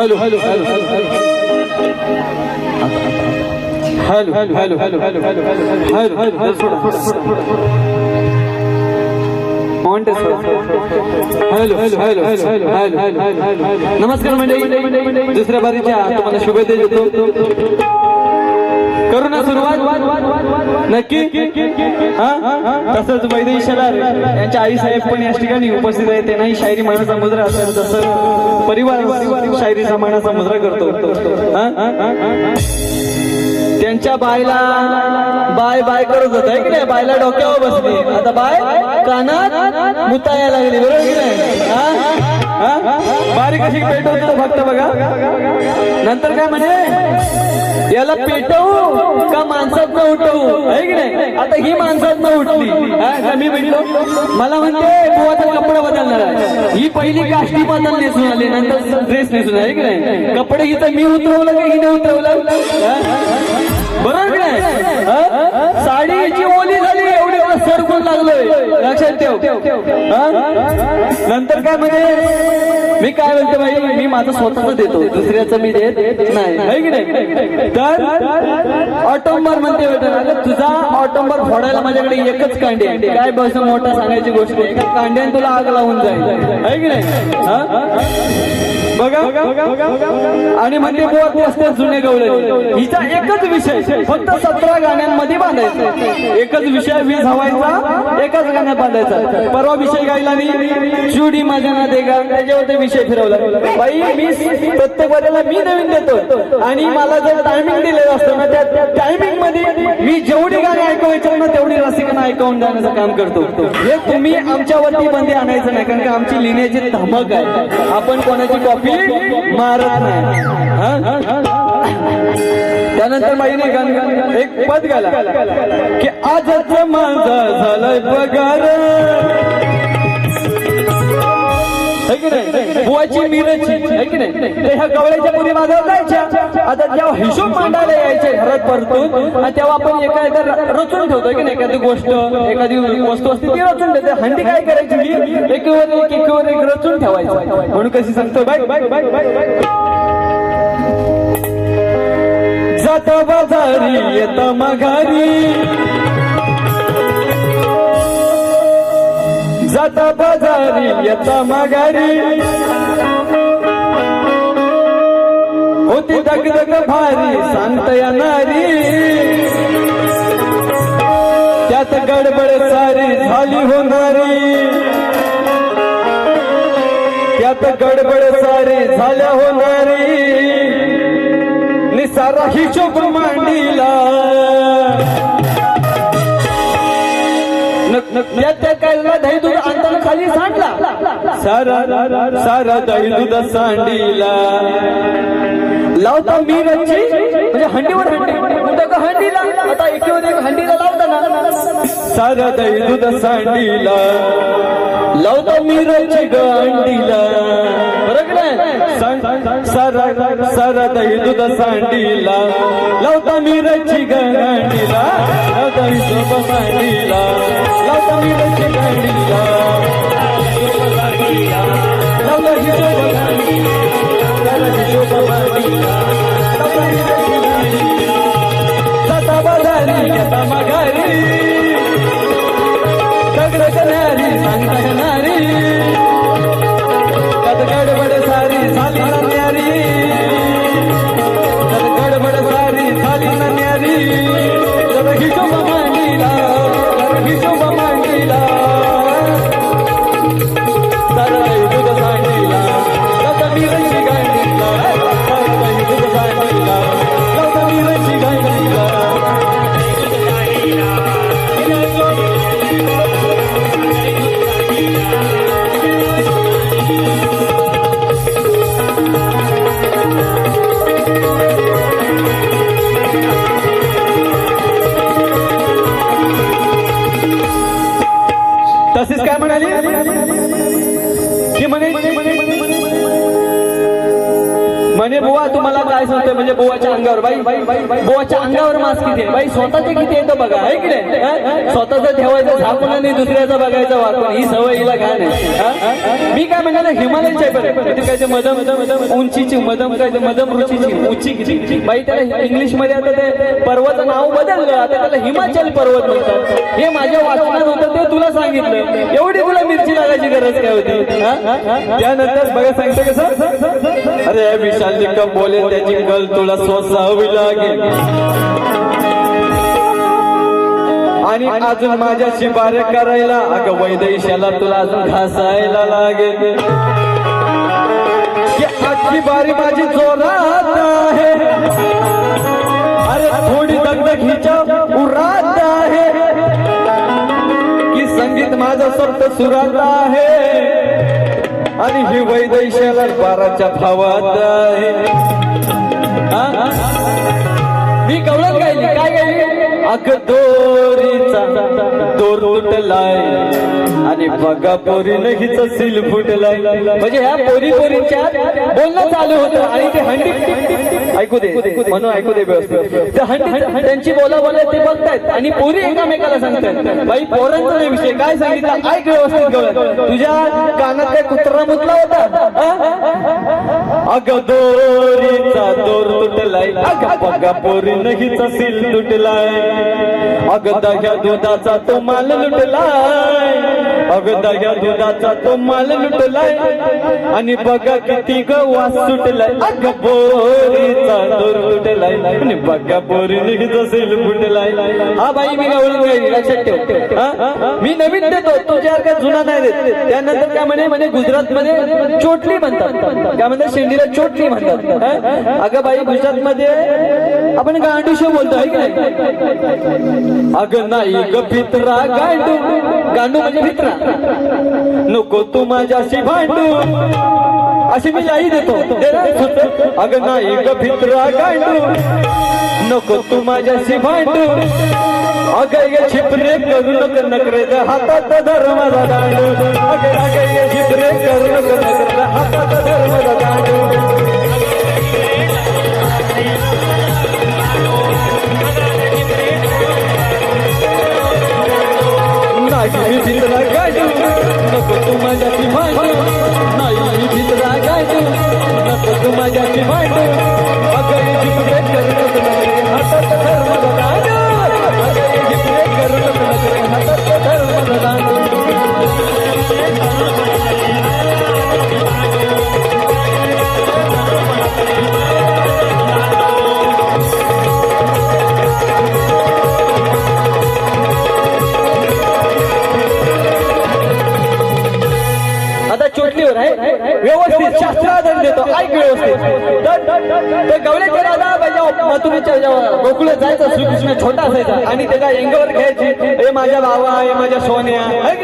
Hello hello hello hello hello hello hello hello hello hello hello Monte hello hello hello hello hello hello नमस्कार मंडळी दुसऱ्या बारीच्या तुम्हाला शुभेच्छा देतो करू ना सुरुवात. नक्की? तसंच वैदेही शेलार यांच्या आई साहेब पण याच ठिकाणी उपस्थित आहेत. त्यांनाही शायरी मानाचा समुद्र असेल तसं परिवार शायरीचा मानाचा मुद्रा करतो. त्यांच्या बायला बाय बाय करत होत आहे की नाही बायला डोक्यावर बसली. आता बाय कानात मुताया लागली. बरोबर की नाही? बारीक अशी पेटवतो फक्त बघा. नंतर काय म्हणे? याला पेटवू का माणसात न उठवू? आहे की नाही? आता ही माणसात न उठली. मी म्हणतो मला म्हणते आता कपडा बदलणार आहे ही पहिली काष्टी बदल नेसून आली नंतर ड्रेस नेसून आहे की नाही? कपडे हिचं मी उतरवलं का हिने उतरवलं? बरोबर की नाही? साडी हिची ओली सरकून लागलोय. लक्षात ठेव. नंतर काय म्हणजे मी काय म्हणतो भाई मी माझं स्वतःच देतो. दुसऱ्याचं मी देत नाही. तर ऑटोंबर म्हणते तुझा ऑटोंबर फोडायला माझ्याकडे एकच कांडे काय बस मोठा सांगायची गोष्ट आहे. एका कांड्याने तुला आग लावून जाईल. है की नाही? बघा आणि असते जुने गवळे. हिचा एकच विषय फक्त सतरा गाण्यांमध्ये बांधायचा. एकच विषय वीज हवायचा एकच गाण्यात बांधायचा. परवा विषय गायला मी चुडी माझ्या ना देगा त्याच्यावर ते विषय फिरवला. बाई मी प्रत्येक वेळेला मी नवीन देतो आणि मला जर टायमिंग दिलेलं असतं ना त्या टायमिंगमध्ये मी जेवढी गाणी ऐकवायची ना तेवढी रसिकांना ऐकवून जाण्याचं काम करतो. हे तुम्ही आमच्यावरती बंदी आणायचं नाही कारण का आमची लिहिण्याची धमक आहे. आपण कोणाची कॉपी मारत नाही. त्यानंतर बाईने गाणं एक पद गाला की आजच माझा झालाय पगार. बुवाची मिरची की नाही? ते ह्या गवळ्याच्या पुरी माझ्यावर जायच्या आता जेव्हा हिशोब मांडायला यायचे घरात परतून आणि तेव्हा आपण एखाद्या रचून ठेवतो की नाही? एखादी गोष्ट एखादी वस्तू असते ती रचून ठेवते हंडी काय करायची? एकीवर एक एकीवर एक रचून ठेवायचं. म्हणून कशी सांगतो बाय बाय बाय बाय. जाता बाजारी येता माघारी. जाता बाजारी येता माघारी. होती दगदग भारी सांगता येणारी. त्यात गडबड सारी झाली होणारी. त्यात गडबड सारी झाल्या होणारी. निसारा हिशोब मांडीला. त्या काय दही दूध आणताना खाली सांडला. सारा सारा दही दूध सांडीला. लावता मी रच्ची म्हणजे हंडीवर हंडी. हंडीला. आता एकीवर एक हंडीला लावताना सारा दही दूध सांडीला. लावता मी रच्ची गांडीला बरोबर सारा सारा दही दूध सांडीला. लावता मी रच्ची गांडीला अंडीला. लावता हिशोब सांडीला. लावता मी रच्ची ग अंडीला. लावता हिशोब सांडीला मागता माघारी गगडगणारी सांगणारी गडबड सारी झाली ना न्यारी गडबड सारी झाली ना न्यारी तर ही तसेच काय म्हणाले? ते म्हणे तुम्हाला काय सांगतोय? म्हणजे बोवाच्या अंगावर. बाई बोवाच्या अंगावर मास्क किती आहे? बाई स्वतःचे किती येतं बघा आहे की ठेवायचं झाकून आणि दुसऱ्याचं बघायचं वाकून ही सवय हिला काय नाही मी काय म्हणणार हिमालयचे आहे काय ते मदम उंचीची मदम काय ते मदम रुचीची उंची किती? बाई त्याला इंग्लिशमध्ये आता ते पर्वत नाव बदललं. आता त्याला हिमाचल पर्वत म्हणतात. हे माझ्या वाचनात होतं ते तुला सांगितलं. एवढी तुला मिरची लागायची गरज काय होती? त्यानंतर बघा सांगतो कसं? अरे विशाल कप बोले त्याची कल तुला स्वसावी लागेल. आणि अजून माझ्याशी बारे करायला अगं वैदेशाला तुला अजून घासायला लागेल. की बारी माझी जोरात आहे. अरे थोडी दगदग हिच्या उरात आहे. की संगीत माझं सप्त सुरात आहे. आणि ही वैदेशाला बाराच्या भावात आहे. ही मी कवळत गायली. काय गायली? अग दोरीचा दोर तुटलाय आणि बघा पोरीनं हिचं सील फुटलाय. म्हणजे ह्या पोरी पोरीच्या बोलणं चालू होतं आणि ते हंडी ऐकू दे म्हणून ऐकू दे व्यवस्थित. त्यांची बोला बोला ते बघतायत आणि पोरी एकामेकाला सांगतायत. बाई पोरांचा नाही विषय काय सांगितलं? ऐक व्यवस्थित गवळत तुझ्या कानात काय कुत्रा मुतला होता. अग दोरीचा दोर तुटलाय. अग बघा पोरीनं हिचा सील तुटलाय. अग दह्या दुधाचा तो माल लुटलाय. अग दह्या दुधाचा तो माल लुटलाय. आणि बघा किती ग वास सुटलाय. अग बोरीचा दोर तुटलाय आणि बघा बोरीने हिचा सील फुटलाय हा बाई मी गवळून गेली लक्षात ठेव. मी नवीन देतो. तुझ्या काय जुना नाही देत. त्यानंतर काय म्हणे म्हणे गुजरात मध्ये चोटली म्हणतात. काय म्हणतात शेंडीला चोटली म्हणतात. अगं बाई गुजरात मध्ये आपण गांडूशे बोलतो आहे की नाही? अगं नाही ग भित्रा गांडू गांडू म्हणजे भित्रा नको तू माझ्याशी भांडू. अशी मी लाई देतो. अगं नाही ग भित्रा गांडू. नको तू माझ्याशी भांडू. अगं ये छिपरे करू नक नकरे ग हातात धर्माचा दांडू अगं अगं ये छिपरे करू नक नकरे ग हातात धर्माचा दांडू नाही मी भित्रा गाडू नको तू माझ्याशी भांडू नाही गाडू नको तू भांडू हातात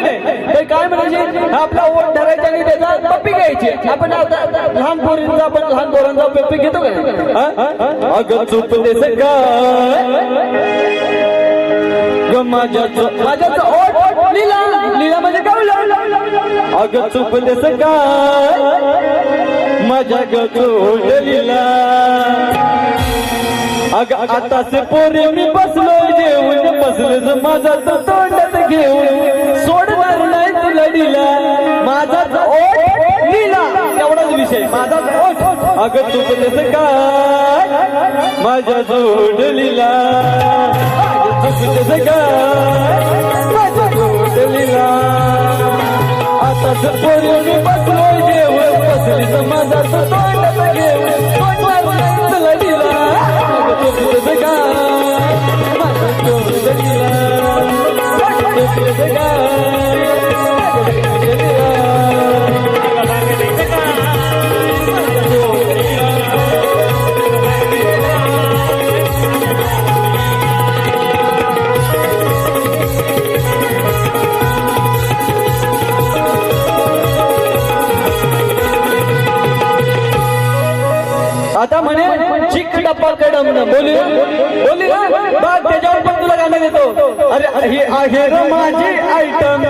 नाही काय म्हणायचे? आपला ओट धरायचा आणि त्याचा पप्पी घ्यायची. आपण आता लहान पोरींचा आपण लहान पोरांचा पप्पी घेतो का? अगं चुकलेस म्हणजे काय ग माझ्या माझ्या ओट लीला लीला म्हणजे कवलं अगं चुकलेस काय माझ्या ग लिला अग आताच पोरे मी बसलो देऊन बसलं माझा तो तोंडात घेऊन सोडणार नाही तुला दिला माझाच ओठ लिला एवढाच विषय. माझाच ओठ. अगं तू चुकलेस काय? माझ्या जोडलीला चुकलेस काय? माझ्या जोडलीला आता पोरी मी बसलो देऊन बसली समाजात तोंडात घेऊन तोंडावर नाही तुला दिला चुकलेस काय काय? आता म्हणे चिक टप्पा कडम ना देतो अरे ही आहे र माझी आयटम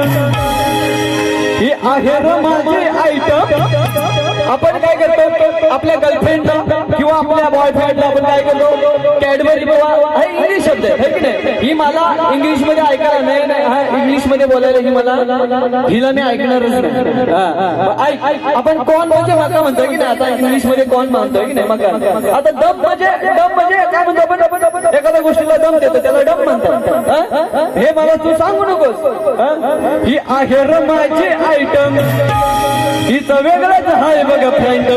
ही आहे र माझी आयटम आपण काय करतो? आपल्या गर्लफ्रेंडला किंवा आपल्या बॉयफ्रेंडला आपण काय करतो? कॅडबरी हा इंग्लिश शब्द आहे की नाही? ही मला इंग्लिशमध्ये ऐकायला नाही नाही. हा इंग्लिशमध्ये बोलायला ही मला हिला मी ऐकणारच नाही. आपण कोण म्हणजे मका म्हणतो की नाही? आता इंग्लिशमध्ये कोण म्हणतो की नाही मका? आता दम म्हणजे दम म्हणजे काय म्हणतो आपण? एखाद्या गोष्टीला दम देतो त्याला दम म्हणतात. हे? मला तू सांगू नकोस. ही? आहे माझी आयटम हिचं वेगळंच आहे बघ फ्रेंड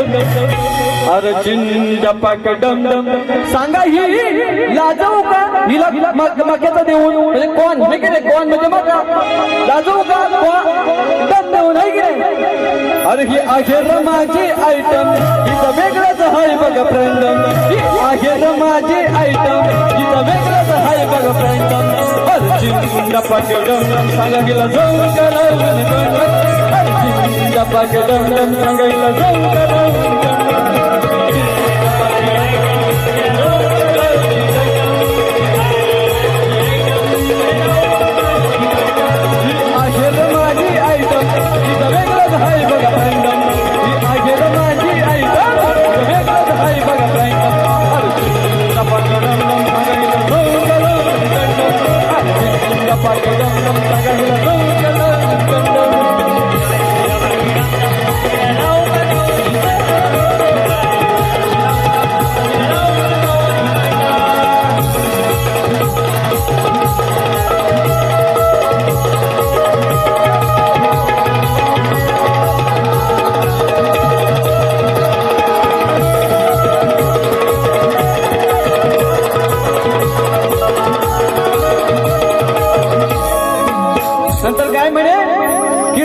अरे चिंजा पाक डम डम. सांगा ही लाजवू का? हिला मक- मक्याचं देऊन. म्हणजे कोण? नाही की कोण म्हणजे मका? लाजवू का? कोण? दम देऊन आहे की अरे ही अखेर माझी आयटम हिचं वेगळंच हाय बघ फ्रेंड ही आहे रमाची आयटम हिचं वेगळंच हाय बघ फ्रेंड अरे चिंजा पाक डम डम. सांगा हिला जाऊन का पाक डम डम सांगा हिला जाऊन करा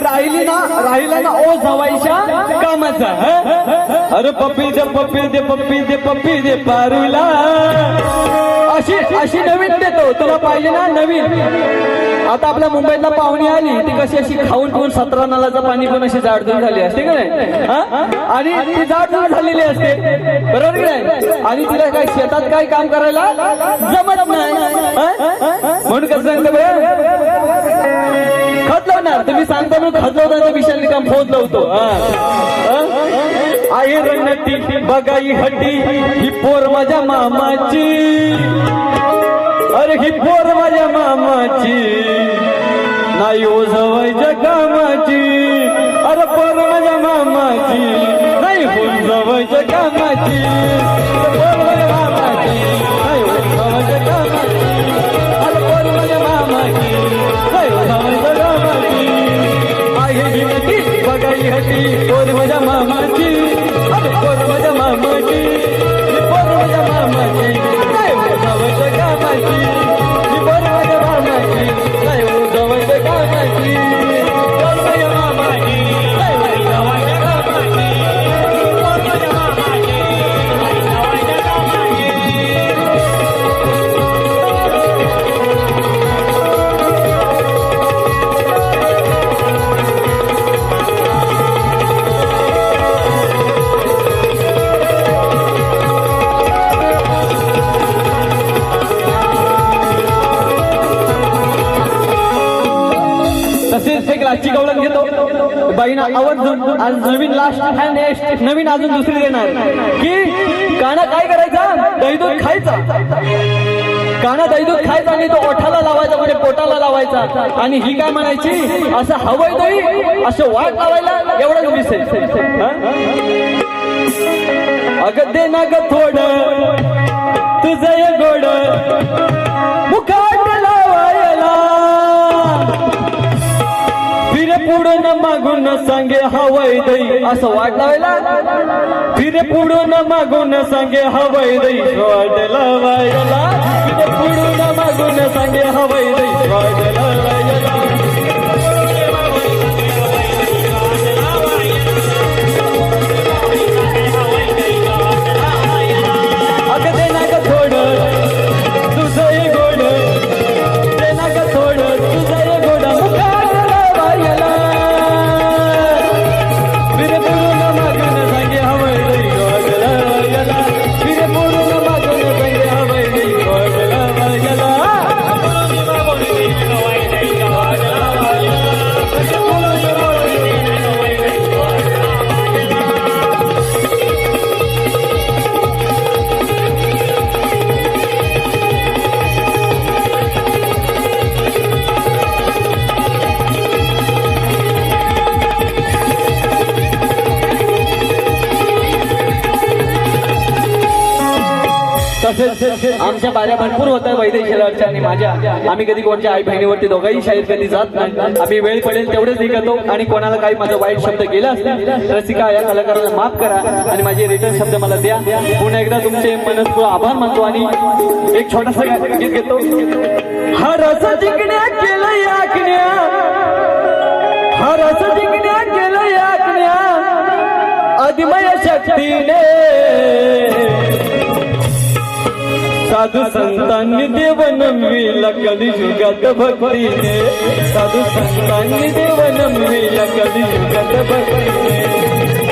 राहिली ना राहिला ना ओ जवायच्या कामाचा अरे पप्पी दे पप्पी दे पप्पी दे पप्पी दे पारूला. अशी अशी नवीन देतो तुला पाहिजे ना नवीन. आता आपल्या मुंबईतला पाहुणी आली ती कशी अशी खाऊन पिऊन सतरा नालाचं पाणी पण अशी जाडजूड झाली असते का नाही? आणि ती जाडजूड झालेली असते. बरोबर की नाही? आणि तिला काय शेतात काय काम करायला जमत नाही. म्हणून कसं सांगतो खत लावणार तुम्ही सांगता मी खत लावताना विशाल काम फोन लावतो. हा. हा? आहे रणती बघाई हड्डी. ही पोर माझ्या मामाची. अरे ही पोर माझ्या मामाची. नाही हो ओझवायच्या कामाची. अरे पोर माझ्या मामाची. नाही हो ओझवायच्या कामाची. पोर माझ्या मामाची. नाही हो ओझवायच्या कामाची. अरे पोर माझ्या मामाची. नाही ओझवायच्या बघाई हटी पोर माझ्या मामाची. अरे पोर माझ्या मामाची ही पोर माझ्या मामाची नाही ओझवायच्या कामाची तसेच घेतो. बाईना आवर्जून आज नवीन लास्ट हँड नवीन अजून दुसरी देणार. की काना काय करायचा? दहीदूध खायचं. खायचा काना दहीदूध खायचा आणि तो ओठाला लावायचा म्हणजे पोटाला लावायचा. आणि ही काय म्हणायची? असं हवंय दही असं वाट लावायला एवढा विषय अगं दे ना ग थोड तुझं गोड. मुखाट पुढून मागून सांगे हवाई दई असं वाट लावायला फिरे पुढून मागून सांगे हवाई दई वाट लावायला पुढून मागून सांगे हवाई दई वाट आमच्या बाऱ्या भरपूर होतात आहे आणि माझ्या. आम्ही कधी कोणत्या आई बहिणीवरती दोघंही शाळेत कधी जात नाही. आम्ही वेळ पडेल तेवढेच निघतो आणि कोणाला काही माझा वाईट शब्द गेला असतील रसिका या कलाकाराला माफ करा आणि माझे रिटर्न शब्द मला द्या. पुन्हा एकदा तुमचे मनस्पूर्व आभार मानतो आणि एक छोटासा गीत घेतो. हा रसा जिंकण्या केलं याकण्या हा रसा जिंकण्या केलं याकण्या अधिमय शक्तीने. साधू संतांनी देव नमविला कधी युगात भक्तीने. साधू संतांनी देव नमविला कधी युगात भक्तीने.